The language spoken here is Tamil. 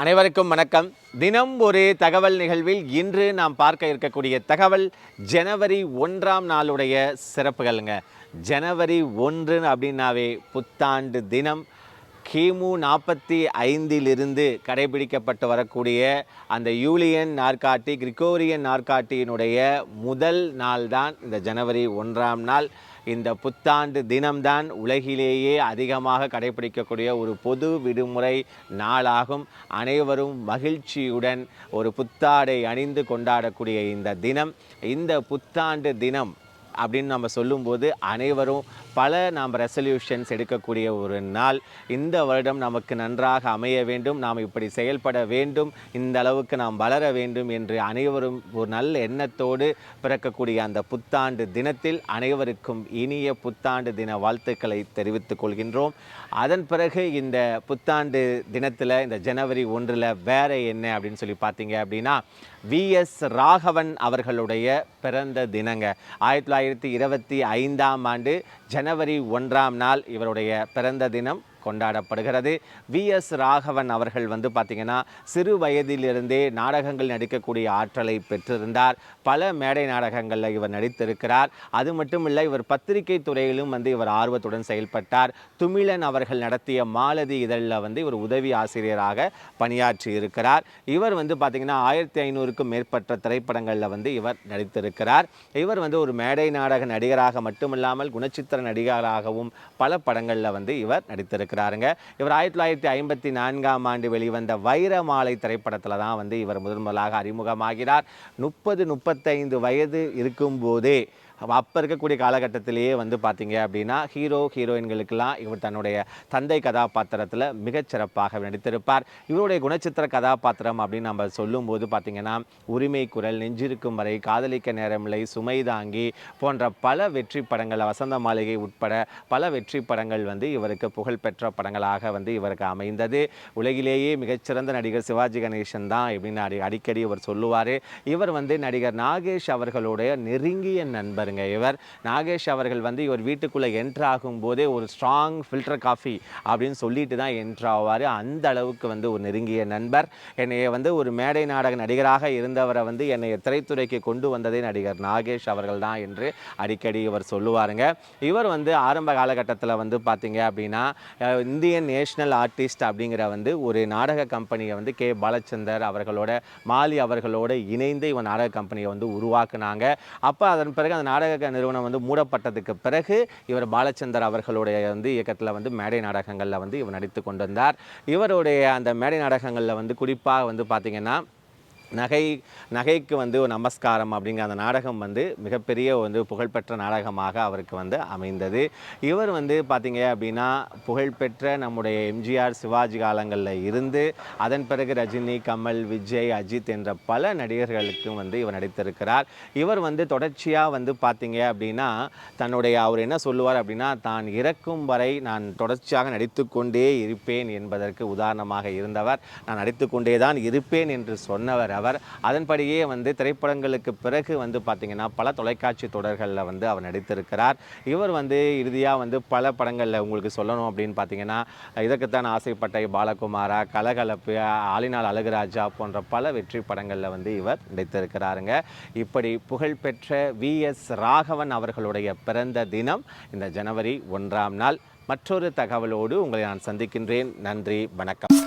அனைவருக்கும் வணக்கம். தினம் ஒரு தகவல் நிகழ்வில் இன்று நாம் பார்க்க இருக்கக்கூடிய தகவல் ஜனவரி ஒன்றாம் நாளுடைய சிறப்புகள்ங்க. ஜனவரி ஒன்று அப்படின்னாவே புத்தாண்டு தினம். கிமு நாற்பத்தி ஐந்திலிருந்து கடைபிடிக்கப்பட்டு வரக்கூடிய அந்த யூலியன் நாற்காட்டி கிரிகோரியன் நாற்காட்டியினுடைய முதல் நாள் தான் இந்த ஜனவரி ஒன்றாம் நாள். இந்த புத்தாண்டு தினம்தான் உலகிலேயே அதிகமாக கடைபிடிக்கக்கூடிய ஒரு பொது விடுமுறை நாளாகும். அனைவரும் மகிழ்ச்சியுடன் ஒரு புத்தாடை அணிந்து கொண்டாடக்கூடிய இந்த தினம். இந்த புத்தாண்டு தினம் அப்படின்னு நம்ம சொல்லும்போது அனைவரும் பல நாம் ரெசல்யூஷன்ஸ் எடுக்கக்கூடிய ஒரு நாள். இந்த வருடம் நமக்கு நன்றாக அமைய வேண்டும் நாம் இப்படி செயல்பட வேண்டும் இந்த அளவுக்கு நாம் வளர வேண்டும் என்று அனைவரும் ஒரு நல்ல எண்ணத்தோடு பிறக்கக்கூடிய அந்த புத்தாண்டு தினத்தில் அனைவருக்கும் இனிய புத்தாண்டு தின வாழ்த்துக்களை தெரிவித்துக் கொள்கின்றோம். அதன் பிறகு இந்த புத்தாண்டு தினத்தில் இந்த ஜனவரி ஒன்றில் வேற என்ன அப்படின்னு சொல்லி பார்த்தீங்க அப்படின்னா வி எஸ் ராகவன் அவர்களுடைய பிறந்த தினங்க. ஆயிரத்தி தொள்ளாயிரத்தி இருபத்தி ஐந்தாம் ஆண்டு ஜனவரி ஒன்றாம் நாள் இவருடைய பிறந்த தினம். கொண்டாடப்படுகிறது. விஎஸ் ராகவன் அவர்கள் வந்து பார்த்திங்கன்னா சிறு வயதிலிருந்தே நாடகங்கள் நடிக்கக்கூடிய ஆற்றலை பெற்றிருந்தார். பல மேடை நாடகங்களில் இவர் நடித்திருக்கிறார். அது மட்டும் இல்லை இவர் பத்திரிகை துறையிலும் வந்து இவர் ஆர்வத்துடன் செயல்பட்டார். துமிழன் அவர்கள் நடத்திய மாலதி இதழில் வந்து இவர் உதவி ஆசிரியராக பணியாற்றி இருக்கிறார். இவர் வந்து பார்த்திங்கன்னா ஆயிரத்தி ஐநூறுக்கும் மேற்பட்ட திரைப்படங்களில் வந்து இவர் நடித்திருக்கிறார். இவர் வந்து ஒரு மேடை நாடக நடிகராக மட்டுமில்லாமல் குணச்சித்திர நடிகராகவும் பல படங்களில் வந்து இவர் நடித்திருக்கிறார். இருக்கிறாருங்க இவர் ஆயிரத்தி தொள்ளாயிரத்தி ஐம்பத்தி நான்காம் ஆண்டு வெளிவந்த வைரமாலை திரைப்படத்தில் தான் வந்து இவர் முதன் முதலாக அறிமுகமாகிறார். முப்பது முப்பத்தைந்து வயது இருக்கும்போதே அப்போ இருக்கக்கூடிய காலகட்டத்திலேயே வந்து பார்த்தீங்க அப்படின்னா ஹீரோ ஹீரோயின்களுக்கெல்லாம் இவர் தன்னுடைய தந்தை கதாபாத்திரத்தில் மிகச்சிறப்பாக நடித்திருப்பார். இவருடைய குணச்சித்திர கதாபாத்திரம் அப்படின்னு நம்ம சொல்லும்போது பார்த்திங்கன்னா உரிமை குரல் நெஞ்சிருக்கும் வரை காதலிக்க நேரமில்லை சுமை தாங்கி போன்ற பல வெற்றி படங்கள் வசந்த மாளிகை உட்பட பல வெற்றி படங்கள் வந்து இவருக்கு புகழ்பெற்ற படங்களாக வந்து இவருக்கு அமைந்தது. உலகிலேயே மிகச்சிறந்த நடிகர் சிவாஜி கணேசன் தான் அப்படின்னு அடி அடிக்கடி இவர் சொல்லுவார். இவர் வந்து நடிகர் நாகேஷ் அவர்களுடைய நெருங்கிய நண்பர் பாருங்க இவர் நாகேஷ் அவர்கள் வந்து இவர் வீட்டுக்குள்ளே என்ட்ரு ஆகும்போதே ஒரு ஸ்ட்ராங் ஃபில்டர் காஃபி அப்படின்னு சொல்லிட்டு தான் என்ட்ரு ஆவார். அந்த அளவுக்கு வந்து ஒரு நெருங்கிய நண்பர். என்னை வந்து ஒரு மேடை நாடக நடிகராக இருந்தவரை வந்து என்னை திரைத்துறைக்கு கொண்டு வந்ததே நடிகர் நாகேஷ் அவர்கள் தான் என்று அடிக்கடி இவர் சொல்லுவாருங்க. இவர் வந்து ஆரம்ப காலகட்டத்தில் வந்து பார்த்தீங்க அப்படின்னா இந்தியன் நேஷனல் ஆர்டிஸ்ட் அப்படிங்கிற வந்து ஒரு நாடக கம்பெனியை வந்து கே. பாலச்சந்தர் அவர்களோட மாலி அவர்களோட இணைந்து இவன் நாடக கம்பெனியை வந்து உருவாக்குனாங்க. அப்போ அதன் பிறகு அந்த நாடக நாடக நிறுவனம் வந்து மூடப்பட்டதுக்கு பிறகு இவர் பாலச்சந்தர் அவர்களுடைய வந்து இயக்கத்தில் வந்து மேடை நாடகங்களில் வந்து இவர் நடித்து கொண்டிருந்தார். இவருடைய அந்த மேடை நாடகங்களில் வந்து குறிப்பாக வந்து பார்த்திங்கன்னா நகை நகைக்கு வந்து ஒரு நமஸ்காரம் அப்படிங்கிற அந்த நாடகம் வந்து மிகப்பெரிய வந்து புகழ்பெற்ற நாடகமாக அவருக்கு வந்து அமைந்தது. இவர் வந்து பார்த்திங்க அப்படின்னா புகழ்பெற்ற நம்முடைய எம்ஜிஆர் சிவாஜி காலங்களில் இருந்து அதன் பிறகு ரஜினி கமல் விஜய் அஜித் என்ற பல நடிகர்களுக்கும் வந்து இவர் நடித்திருக்கிறார். இவர் வந்து தொடர்ச்சியாக வந்து பார்த்திங்க அப்படின்னா தன்னுடைய அவர் என்ன சொல்லுவார் அப்படின்னா தான் இறக்கும் வரை நான் தொடர்ச்சியாக நடித்துக்கொண்டே இருப்பேன் என்பதற்கு உதாரணமாக இருந்தவர். நான் நடித்துக்கொண்டே தான் இருப்பேன் என்று சொன்னவர் அவர். அதன்படியே வந்து திரைப்படங்களுக்கு பிறகு வந்து பார்த்தீங்கன்னா பல தொலைக்காட்சி தொடர்களில் வந்து அவர் நடித்திருக்கிறார். இவர் வந்து இறுதியாக வந்து பல படங்களில் உங்களுக்கு சொல்லணும் அப்படின்னு பார்த்தீங்கன்னா இதற்குத்தான் ஆசைப்பட்ட பாலகுமாரா கலகலப்பு ஆளினால் அழகுராஜா போன்ற பல வெற்றி படங்களில் வந்து இவர் நடித்திருக்கிறாருங்க. இப்படி புகழ்பெற்ற வி. எஸ். ராகவன் அவர்களுடைய பிறந்த தினம் இந்த ஜனவரி ஒன்றாம் நாள். மற்றொரு தகவலோடு உங்களை நான் சந்திக்கின்றேன். நன்றி வணக்கம்.